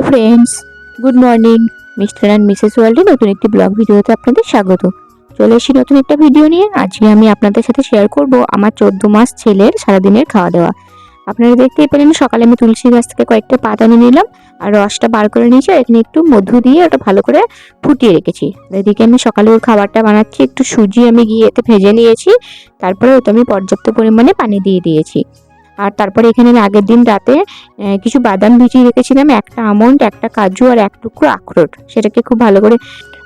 Hello friends good morning mister and missus ওয়ার্ল্ডে নতুন একটি ব্লগ ভিডিওতে আপনাদের স্বাগত। চলে এসেছি নতুন একটা ভিডিও নিয়ে। আজকে আমি আপনাদের সাথে শেয়ার করব আমার চোদ্দ মাস ছেলের সারাদিনের খাওয়া দাওয়া আপনারা দেখতেই পেলেন সকালে আমি তুলসী গাছ থেকে কয়েকটা পাতা নিয়ে নিলাম আর রসটা বার করে নিয়েছি আর এখানে একটু মধু দিয়ে ওটা ভালো করে ফুটিয়ে রেখেছি। এদিকে আমি সকালে ওর খাবারটা বানাচ্ছি, একটু সুজি আমি গিয়ে এতে ভেজে নিয়েছি, তারপরে ওতে আমি পর্যাপ্ত পরিমাণে পানি দিয়ে দিয়েছি। আর তারপরে এখানে আমি আগের দিন রাতে কিছু বাদাম ভিজিয়ে রেখেছিলাম, একটা আমন্ড, একটা কাজু আর এক টুকরো আখরোট। সেটাকে খুব ভালো করে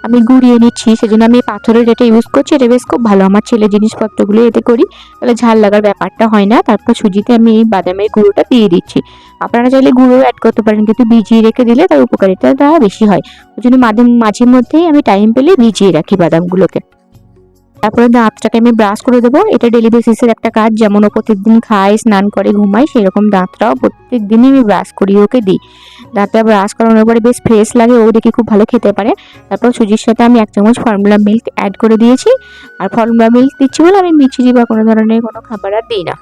আমি গুঁড়িয়ে নিচ্ছি। সেজন্য আমি পাথরের যেটা ইউজ করছি। এটা বেশ খুব ভালো। আমার ছেলে জিনিসপত্রগুলো এতে করি। তাহলে ঝাল লাগার ব্যাপারটা হয় না। তারপর সুজিতে আমি এই বাদামের গুঁড়োটা দিয়ে দিচ্ছি। আপনারা চাইলে গুঁড়ো অ্যাড করতে পারেন, কিন্তু ভিজিয়ে রেখে দিলে তার উপকারিতাটা বেশি হয়। ওই জন্য মাঝে মাঝে মধ্যেই আমি টাইম পেলে ভিজিয়ে রাখি বাদামগুলোকে। তারপরে দাঁতটাকে আমি ব্রাশ করে দেবো। এটা ডেলি বেসিসের একটা কাজ। যেমন ও প্রত্যেকদিন খায়, স্নান করে, ঘুমায়, সেরকম দাঁতটাও প্রত্যেক দিনই আমি ব্রাশ করি, ওকে দিই। দাঁতটা ব্রাশ করানোর পরে বেশ ফ্রেশ লাগে, ও দেখি খুব ভালো খেতে পারে। তারপর সুজির সাথে আমি এক চামচ ফর্মুলা মিল্ক অ্যাড করে দিয়েছি। আর ফর্মুলা মিল্ক দিচ্ছি বলে আমি মিচিরি বা কোনো ধরনের কোনো খাবার আর দিই না।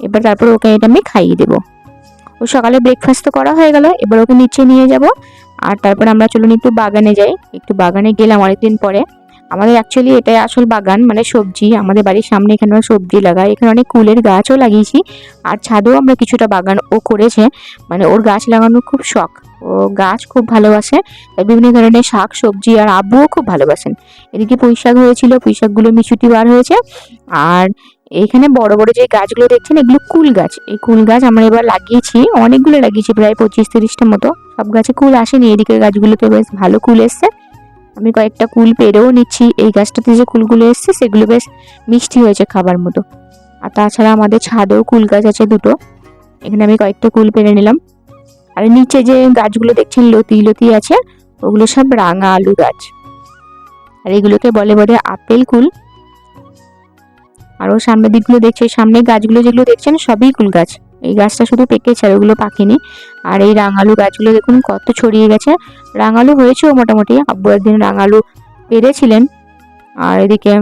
এবার তারপর ওকে এটা আমি খাইয়ে দেবো। ও সকালে ব্রেকফাস্ট তো করা হয়ে গেল, এবার ওকে নিচে নিয়ে যাব। আর তারপর আমরা চলুন একটু বাগানে যাই। একটু বাগানে গেলাম অনেকদিন পরে। আমাদের অ্যাকচুয়ালি এটাই আসল বাগান মানে সবজি। আমাদের বাড়ির সামনে এখানে সবজি লাগাই, এখানে অনেক কুলের গাছও লাগিয়েছি। আর ছাদেও আমরা কিছুটা বাগান ও করেছে। মানে ওর গাছ লাগানোর খুব শখ। ও গাছ খুব ভালোবাসে। বিভিন্ন ধরনের শাক, সবজি আর আব্বুও খুব ভালোবাসেন। এদিকে পুঁই শাক হয়েছিল, পুঁই শাকগুলো মিছুটি বার হয়েছে। আর এখানে বড় বড় যে গাছগুলো দেখছেন, এগুলো কুল গাছ। এই কুল গাছ আমরা এবার লাগিয়েছি, অনেকগুলো লাগিয়েছি, প্রায় পঁচিশ তিরিশটা মতো। সব গাছে কুল আসেনি এদিকে গাছগুলোতে বেশ ভালো কুল এসছে। আমি কয়েকটা কুল পেরেও নিচ্ছি। এই গাছটাতে যে কুলগুলো এসছে, সেগুলো বেশ মিষ্টি হয়েছে খাবার মতো। আর তাছাড়া আমাদের ছাদেও কুল গাছ আছে দুটো। এখানে আমি কয়েকটা কুল পেরে নিলাম। আর নিচে যে গাছগুলো দেখছেন, লতি লতি আছে, ওগুলো সব রাঙা আলু গাছ। আর এগুলোকে বলে বোধহয় আপেল কুল। আর ও সামনের দিকগুলো দেখছে সামনে গাছগুলো যেগুলো দেখছেন, সবই কুল গাছ। এই গাছটা শুধু পেকেছে আর ওগুলো পাকেনি। আর এই রাঙালু গাছগুলো দেখুন কত ছড়িয়ে গেছে। রাঙালু হয়েছেও মোটামুটি, আব্বু একদিন রাঙালু পেরেছিলেন। আর এদিকে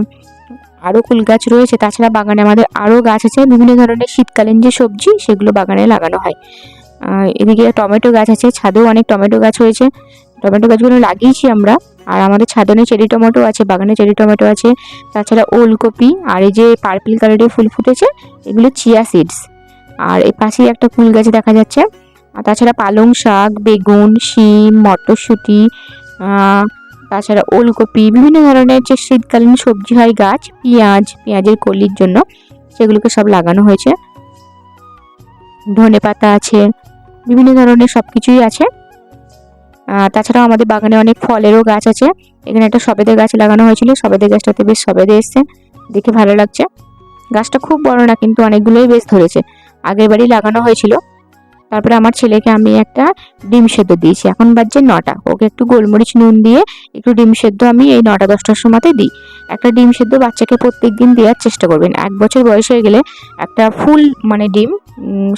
আরও কুল গাছ রয়েছে, তাছাড়া বাগানে আমাদের আরও গাছ আছে। বিভিন্ন ধরনের শীতকালীন যে সবজি, সেগুলো বাগানে লাগানো হয়। এদিকে টমেটো গাছ আছে, ছাদেও অনেক টমেটো গাছ হয়েছে। টমেটো গাছগুলো লাগিয়েছি আমরা। আর আমাদের ছাদনে চেরি টমেটো আছে, বাগানে চেরি টমেটো আছে। তাছাড়া ওলকপি, আর এই যে পার্পল কালারের ফুল ফুটেছে, এগুলো চিয়া সিডস। আর এই পাশেই একটা ফুল গাছ দেখা যাচ্ছে। আর তাছাড়া পালং শাক, বেগুন, শিম, মটরশুঁটি তাছাড়া ওলকপি, বিভিন্ন ধরনের যে শীতকালীন সবজি হয় গাছ, পেঁয়াজ, পেঁয়াজের কলির জন্য সেগুলোকে সব লাগানো হয়েছে। ধনে পাতা আছে, বিভিন্ন ধরনের সব কিছুই আছে তাছাড়াও আমাদের বাগানে অনেক ফলেরও গাছ আছে। এখানে একটা সবেদে গাছ লাগানো হয়েছিল। সবেদে গাছটাতে বেশ সবেদে এসছে। দেখে ভালো লাগছে। গাছটা খুব বড় না, কিন্তু অনেকগুলোই বেশ ধরেছে। আগের বাড়ি লাগানো হয়েছিল। তারপরে আমার ছেলেকে আমি একটা ডিম সেদ্ধ দিয়েছি। এখন বাজছে নটা। ওকে একটু গোলমরিচ নুন দিয়ে একটু ডিম সেদ্ধ আমি এই নটা দশটার সময়তে দিই। একটা ডিম সেদ্ধ বাচ্চাকে প্রত্যেক দিন দেওয়ার চেষ্টা করবেন। এক বছর বয়স হয়ে গেলে একটা ফুল মানে ডিম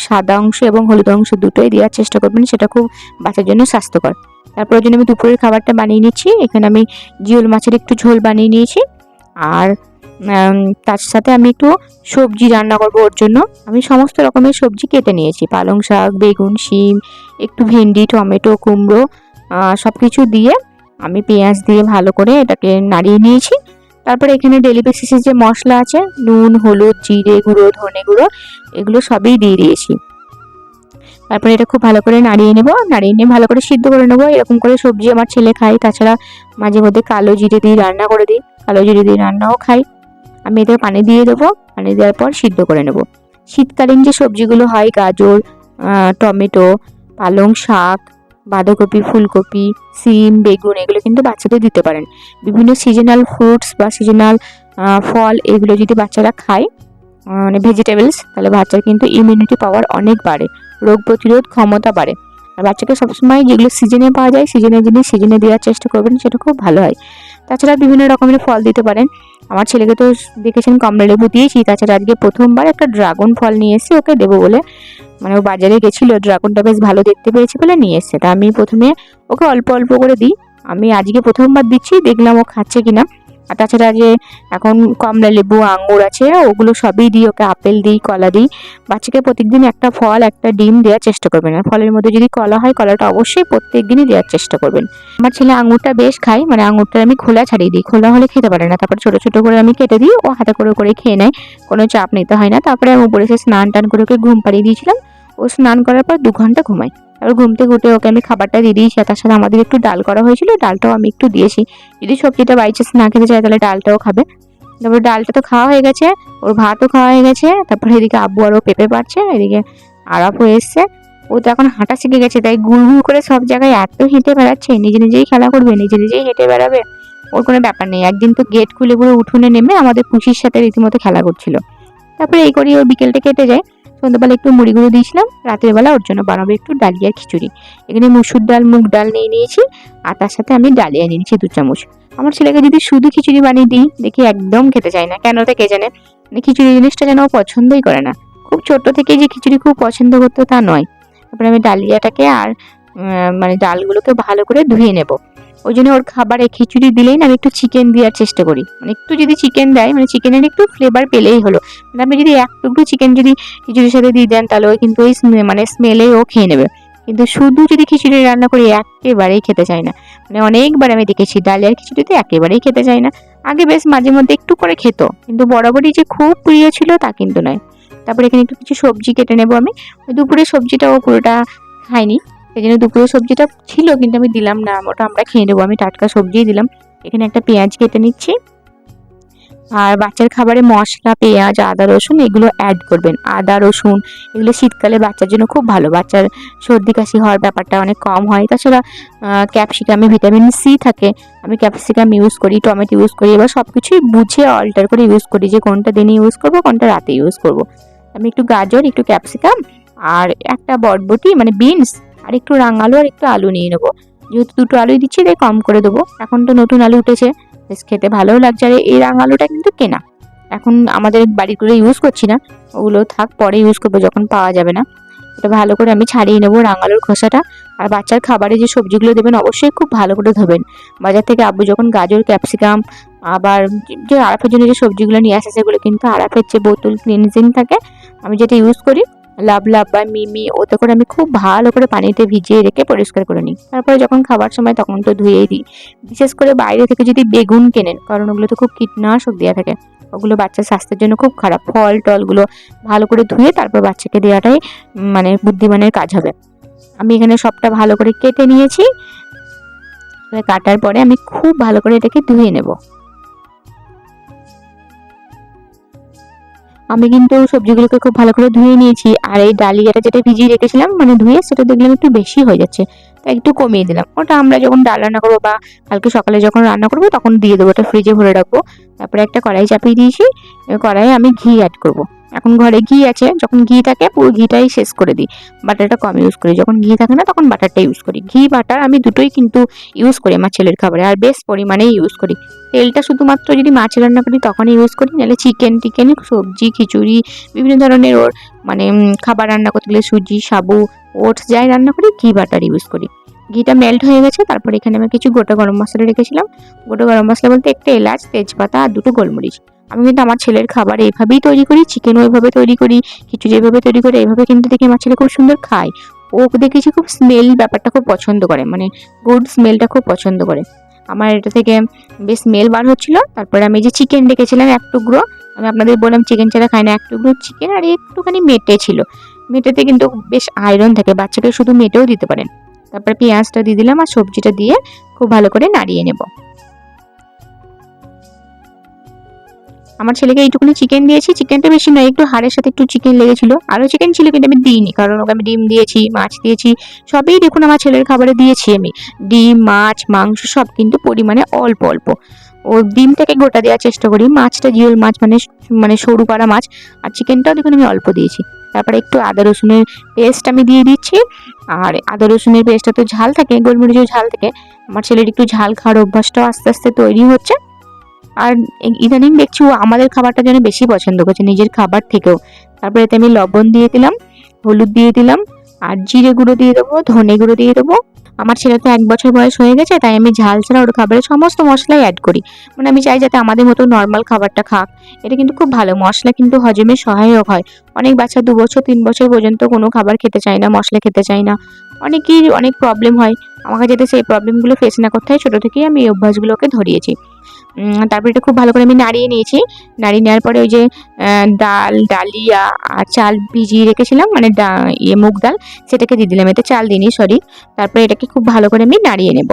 সাদা অংশ এবং হলুদ অংশ দুটোই দেওয়ার চেষ্টা করবেন। সেটা খুব বাচ্চার জন্য স্বাস্থ্যকর। তারপর জন্য আমি দুপুরের খাবারটা বানিয়ে নিচ্ছি। এখানে আমি জিওল মাছের একটু ঝোল বানিয়ে নিয়েছি। আর তার সাথে আমি একটু সবজি রান্না করব ওর জন্য। আমি সমস্ত রকমের সবজি কেটে নিয়েছি। পালং শাক, বেগুন, শিম, একটু ভেন্ডি, টমেটো, কুমড়ো সব কিছু দিয়ে আমি পেঁয়াজ দিয়ে ভালো করে এটাকে নাড়িয়ে নিয়েছি। তারপরে এখানে ডেলি বেসিসের যে মশলা আছে, নুন, হলুদ, জিরে গুঁড়ো, ধনে গুঁড়ো, এগুলো সবই দিয়ে দিয়েছি। তারপরে এটা খুব ভালো করে নাড়িয়ে নেব। নাড়িয়ে নিয়ে ভালো করে সিদ্ধ করে নেব। এরকম করে সবজি আমার ছেলে খায়। তাছাড়া মাঝে মধ্যে কালো জিরে দিয়ে রান্না করে দিই। কালো জিরে দিয়ে রান্নাও খাই আমি এতে পানি দিয়ে দেবো। পানি দেওয়ার পর সিদ্ধ করে নেব। শীতকালীন যে সবজিগুলো হয়, গাজর টমেটো, পালং শাক, বাঁধাকপি, ফুলকপি, সিম, বেগুন, এগুলো কিন্তু বাচ্চাদের দিতে পারেন। বিভিন্ন সিজনাল ফ্রুটস বা সিজনাল ফল এগুলো যদি বাচ্চারা খায় মানে ভেজিটেবলস তাহলে বাচ্চার কিন্তু ইমিউনিটি পাওয়ার অনেক বাড়ে। রোগ প্রতিরোধ ক্ষমতা বাড়ে। আর বাচ্চাকে সবসময় যেগুলো সিজনে পাওয়া যায় সিজনের জিনিস সিজনে দেওয়ার চেষ্টা করবেন, সেটা খুব ভালো হয়। তাছাড়া বিভিন্ন রকমের ফল দিতে পারেন। আমার ছেলেকে তো দেখেছেন কমলা লেবু দিয়েছি, তাছাড়া আজকে প্রথমবার একটা ড্রাগন ফল নিয়ে এসেছি ওকে দেবো বলে। মানে ও বাজারে গেছিল, ড্রাগনটা বেশ ভালো দেখতে পেয়েছি বলে নিয়ে এসছে। তা আমি প্রথমে ওকে অল্প অল্প করে দিই। আমি আজকে প্রথমবার দিচ্ছি, দেখলাম ও খাচ্ছে কিনা। আর তাছাড়া যে এখন কমলা লেবু আঙুর আছে ওগুলো সবই দিই, ওকে আপেল দিই, কলা দিই। বাচ্চাকে প্রত্যেকদিন একটা ফল, একটা ডিম দেওয়ার চেষ্টা করবেন। আর ফলের মধ্যে যদি কলা হয়, কলাটা অবশ্যই প্রত্যেক দিনই দেওয়ার চেষ্টা করবেন। আমার ছেলে আঙুরটা বেশ খায় মানে আঙুরটা আমি খোলা ছাড়িয়ে দিই। খোলা হলে খেতে পারে না, তারপর ছোটো ছোটো করে আমি কেটে দিই, ও হাতে করে করে খেয়ে নেয়। কোনো চাপ নিতে হয় না। তারপরে আমি উপরে এসে স্নান টান করে ওকে ঘুম পাড়িয়ে দিয়েছিলাম। ও স্নান করার পর দু ঘণ্টা ঘুমায় তারপর ঘুম থেকে উঠে ওকে আমি খাবারটা দিয়ে দিয়েছি তার সাথে আমাদের একটু ডাল করা হয়েছিল, ডালটাও আমি একটু দিয়েছি। যদি সবজিটা বাইচান্স না খেতে চায়, তাহলে ডালটাও খাবে। তারপর ডালটা তো খাওয়া হয়ে গেছে, ওর ভাতও খাওয়া হয়ে গেছে, তারপরে এদিকে আব্বু আরও পেঁপে পাচ্ছে এদিকে আরাফও এসছে। ও তো এখন হাঁটা শিখে গেছে, তাই গুল গুল করে সব জায়গায় এত হেঁটে বেড়াচ্ছে, নিজে নিজেই খেলা করবে, নিজে নিজেই হেঁটে বেড়াবে। ওর কোনো ব্যাপার নেই, একদিন তো গেট খুলে পুরো উঠোনে নেমে আমাদের খুশির সাথে রীতিমতো খেলা করছিল। তারপরে এই করি ওর বিকেলটা কেটে যায়। সন্ধ্যাবেলা একটু মুড়ি গুঁড়ো দিয়েছিলাম, রাতের বেলা ওর জন্য বানাবো একটু ডালিয়ার খিচুড়ি। এখানে মুসুর ডাল, মুগ ডাল নিয়ে নিয়েছি, আর তার সাথে আমি ডালিয়া নিয়ে নিয়েছি দু চামচ। আমার ছেলেকে যদি শুধু খিচুড়ি বানিয়ে দিই, দেখি একদম খেতে চায় না। কেন তা কে জানে? মানে খিচুড়ি জিনিসটা যেন ও পছন্দই করে না। খুব ছোট থেকে যে খিচুড়ি খুব পছন্দ করতো তা নয়। তারপরে আমি ডালিয়াটাকে আর মানে ডালগুলোকে ভালো করে ধুয়ে নেব। ওই জন্য ওর খাবারে খিচুড়ি দিলেই না আমি একটু চিকেন দেওয়ার চেষ্টা করি। মানে একটু যদি চিকেন দেয় মানে চিকেনের একটু ফ্লেভার পেলেই হলো। মানে আপনি যদি এক টুকরো চিকেন যদি খিচুড়ির সাথে দিয়ে দেন, তাহলে ওই কিন্তু ওই মানে স্মেলেই ও খেয়ে নেবে। কিন্তু শুধু যদি খিচুড়ি রান্না করি, একেবারেই খেতে চায় না। মানে অনেকবার আমি দেখেছি ডালিয়ার খিচুড়িতে একেবারেই খেতে চায় না। আগে বেশ মাঝে মধ্যে একটু করে খেত, কিন্তু বরাবরই যে খুব প্রিয় ছিল তা কিন্তু নয়। তারপরে এখানে একটু কিছু সবজি কেটে নেব আমি। দুপুরে সবজিটা ও পুরোটা খাইনি। সেই জন্য দুপুরে সবজিটা ছিল, কিন্তু আমি দিলাম না। ওটা আমরা খেয়ে নেব। আমি টাটকা সবজিই দিলাম। এখানে একটা পেঁয়াজ কেটে নিচ্ছি। আর বাচ্চার খাবারে মশলা, পেঁয়াজ, আদা, রসুন, এগুলো অ্যাড করবেন। আদা, রসুন, এগুলো শীতকালে বাচ্চার জন্য খুব ভালো। বাচ্চার সর্দি কাশি হওয়ার ব্যাপারটা অনেক কম হয়। তাছাড়া ক্যাপসিকামে ভিটামিন সি থাকে। আমি ক্যাপসিকাম ইউজ করি টমেটো ইউজ করি, এবার সব কিছুই বুঝে অল্টার করে ইউজ করি যে কোনটা দিনে ইউজ করব, কোনটা রাতে ইউজ করব। আমি একটু গাজর, একটু ক্যাপসিকাম আর একটা বটবটি মানে বিনস আর একটু রাঙালু আর একটু আলু নিয়ে নেব। যেহেতু দুটো আলুই দিচ্ছি, তাই কম করে দেবো। এখন তো নতুন আলু উঠেছে, বেশ খেতে ভালোও লাগছে। আর এই রাঙালুটা কিন্তু কেনা। এখন আমাদের বাড়িগুলো ইউজ করছি না, ওগুলো থাক, পরে ইউজ করব, যখন পাওয়া যাবে না। এটা ভালো করে আমি ছাড়িয়ে নেব রাঙালুর খোসাটা। আর বাচ্চার খাবারে যে সবজিগুলো দেবেন, অবশ্যই খুব ভালো করে ধোবেন। বাজার থেকে আব্বু যখন গাজর, ক্যাপসিকাম, আবার যে আরাফের জন্য যে সবজিগুলো নিয়ে আসে, সেগুলো কিন্তু আরাফের যে বোতল ক্লিনজিং থাকে, আমি যেটা ইউজ করি লাভ লাভ বা মিমি ওতে করে আমি খুব ভালো করে পানিতে ভিজিয়ে রেখে পরিষ্কার করে নিই। তারপরে যখন খাবার সময় তখন তো ধুয়েই দিই। বিশেষ করে বাইরে থেকে যদি বেগুন কেনেন, কারণ ওগুলো তো খুব কীটনাশক দেওয়া থাকে, ওগুলো বাচ্চার স্বাস্থ্যের জন্য খুব খারাপ। ফল টলগুলো ভালো করে ধুয়ে তারপর বাচ্চাকে দেওয়াটাই মানে বুদ্ধিমানের কাজ হবে। আমি এখানে সবটা ভালো করে কেটে নিয়েছি। কাটার পরে আমি খুব ভালো করে এটাকে ধুয়ে নেব। আমি কিন্তু সবজিগুলোকে খুব ভালো করে ধুয়ে নিয়েছি। আর এই ডালিয়াটা যেটা ভিজিয়ে রেখেছিলাম মানে ধুয়ে সেটা দেখলাম একটু বেশি হয়ে যাচ্ছে। তাই একটু কমিয়ে দিলাম। ওটা আমরা যখন ডাল রান্না করব বা কালকে সকালে যখন রান্না করব, তখন দিয়ে দেবো। ওটা ফ্রিজে ভরে রাখব। তারপরে একটা কড়াই চাপিয়ে দিয়েছি। কড়াইয়ে আমি ঘি অ্যাড করব। এখন ঘরে ঘি আছে, যখন ঘি থাকে, পুরো ঘিটাই শেষ করে দিই। বাটারটা কম ইউজ করি। যখন ঘি থাকে না, তখন বাটারটা ইউজ করি। ঘি, বাটার আমি দুটোই কিন্তু ইউজ করি আমার ছেলের খাবারে, আর বেশ পরিমাণেই ইউজ করি। তেলটা শুধুমাত্র যদি মাছ রান্না করি, তখনই ইউজ করি, নাহলে চিকেন টিকেন, সবজি, খিচুড়ি, বিভিন্ন ধরনের ওর মানে খাবার রান্না করতে গেলে সুজি, সাবু, ওটস, যাই রান্না করি, ঘি, বাটার ইউজ করি। ঘিটা মেল্ট হয়ে গেছে, তারপর এখানে আমি কিছু গোটা গরম মশলা রেখেছিলাম। গোটা গরম মশলা বলতে একটা এলাচ, তেজপাতা আর দুটো গোলমরিচ। আমি কিন্তু আমার ছেলের খাবার এইভাবেই তৈরি করি চিকেনও এইভাবে তৈরি করি, খিচুড়ি এইভাবে তৈরি করি এইভাবে কিন্তু দেখি আমার ছেলে খুব সুন্দর খায়। ও দেখেছি খুব স্মেল ব্যাপারটা খুব পছন্দ করে মানে গুড স্মেলটা খুব পছন্দ করে। আমার এটা থেকে বেশ স্মেল বার হচ্ছিল, তারপরে আমি যে চিকেন ডেকেছিলাম এক টুকরো, আমি আপনাদের বললাম চিকেন ছাড়া খাই না, এক টুকরো চিকেন আর একটুখানি মেটে ছিল। মেটেতে কিন্তু বেশ আয়রন থাকে বাচ্চাকে শুধু মেটেও দিতে পারেন তারপরে পেঁয়াজটা দিয়ে দিলাম আর সবজিটা দিয়ে খুব ভালো করে নাড়িয়ে নেব। আমার ছেলেকে এইটুকুনি চিকেন দিয়েছি। চিকেনটা বেশি নয়, একটু হাড়ের সাথে একটু চিকেন লেগেছিল। আরও চিকেন ছিল কিন্তু আমি দিইনি, কারণ ওকে আমি ডিম দিয়েছি, মাছ দিয়েছি, সবই দেখুন আমার ছেলের খাবারে দিয়েছি আমি। ডিম, মাছ, মাংস সব কিন্তু পরিমাণে অল্প অল্প। ও ডিমটাকে গোটা দেওয়ার চেষ্টা করি। মাছটা জিওল মাছ মানে মানে সরু পাড়া মাছ, আর চিকেনটাও দেখুন আমি অল্প দিয়েছি। তারপরে একটু আদা রসুনের পেস্ট আমি দিয়ে দিচ্ছি। আর আদা রসুনের পেস্টটা তো ঝাল থাকে, গোলমরিচের ঝাল থাকে। আমার ছেলের একটু ঝাল খাওয়ার অভ্যাসটাও আস্তে আস্তে তৈরি হচ্ছে। আর ইদানিং দেখছি ও আমাদের খাবারটা যেন বেশি পছন্দ করছে, নিজের খাবার থেকেও। তারপরে এতে আমি লবণ দিয়ে দিলাম, হলুদ দিয়ে দিলাম, আর জিরে গুঁড়ো দিয়ে দেবো, ধনে গুঁড়ো দিয়ে দেবো। আমার ছেলে তো এক বছর বয়স হয়ে গেছে, তাই আমি ঝাল ছাড়া ওর খাবারে সমস্ত মশলাই অ্যাড করি। মানে আমি চাই যাতে আমাদের মতো নর্মাল খাবারটা খাক। এটা কিন্তু খুব ভালো, মশলা কিন্তু হজমে সহায়ক হয়। অনেক বাচ্চা দু বছর, তিন বছর পর্যন্ত কোনো খাবার খেতে চায় না, মশলা খেতে চায় না। অনেকেই অনেক প্রবলেম হয়। আমাকে যাতে সেই প্রবলেমগুলো ফেস না করতে হয়, ছোটো থেকেই আমি এই অভ্যাসগুলোকে ধরিয়েছি। তারপরে এটা খুব ভালো করে আমি নাড়িয়ে নিয়েছি। নাড়িয়ে নেওয়ার পরে ওই যে ডাল, ডালিয়া আর চাল ভিজিয়ে রেখেছিলাম মানে ইয়ে মুগ ডাল, সেটাকে দিয়ে দিলাম। এতে চাল দিইনি সরি তারপরে এটাকে খুব ভালো করে আমি নাড়িয়ে নেব।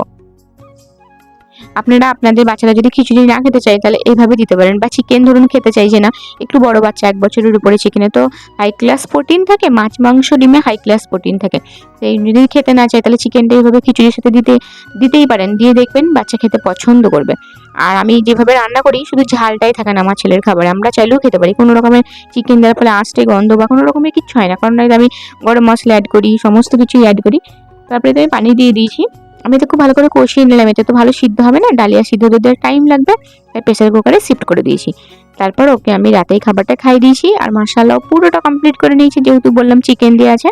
আপনারা আপনাদের বাচ্চারা যদি খিচুড়ি না খেতে চায়, তাহলে এইভাবে দিতে পারেন। বা চিকেন ধরুন খেতে চাইছে না, একটু বড় বাচ্চা এক বছরের উপরে চিকেনে তো হাই ক্লাস প্রোটিন থাকে, মাছ, মাংস, ডিমে হাই ক্লাস প্রোটিন থাকে। সেই যদি খেতে না চায়, তাহলে চিকেনটা এইভাবে খিচুড়ির সাথে দিতে, দিতেই পারেন। দিয়ে দেখবেন বাচ্চা খেতে পছন্দ করবে। আর আমি যেভাবে রান্না করি, শুধু ঝালটাই থাকে না আমার ছেলের খাবারে। আমরা চাইলেও খেতে পারি। কোনো রকমের চিকেন দেওয়ার ফলে আঁচটে গন্ধ বা কোনো রকমের কিচ্ছু হয় না। কারণ আমি গরম মশলা অ্যাড করি, সমস্ত কিছুই অ্যাড করি। তারপরে তো আমি পানি দিয়ে দিয়েছি। আমি তো খুব ভালো করে কষিয়ে নিলাম, এতে তো ভালো সিদ্ধ হবে না, ডালিয়া সিদ্ধ হতে টাইম লাগবে, তাই প্রেসার কুকারে শিফট করে দিয়েছি। তারপর ওকে আমি রাতেই খাবারটা খাই দিয়েছি, আর মশালাও পুরোটা কমপ্লিট করে নিয়েছি, যেহেতু বললাম চিকেন দিয়ে আছে।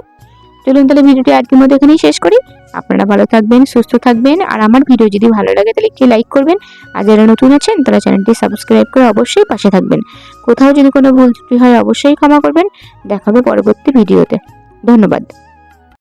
চলুন তাহলে ভিডিওটি আজকের মধ্যে এখানেই শেষ করি। আপনারা ভালো থাকবেন, সুস্থ থাকবেন, আর আমার ভিডিও যদি ভালো লাগে তাহলে একটি লাইক করবেন, আর যারা নতুন আছেন, তারা চ্যানেলটি সাবস্ক্রাইব করে অবশ্যই পাশে থাকবেন। কোথাও যদি কোনো ভুল ত্রুটি হয়, অবশ্যই ক্ষমা করবেন। দেখাবে পরবর্তী ভিডিওতে ধন্যবাদ।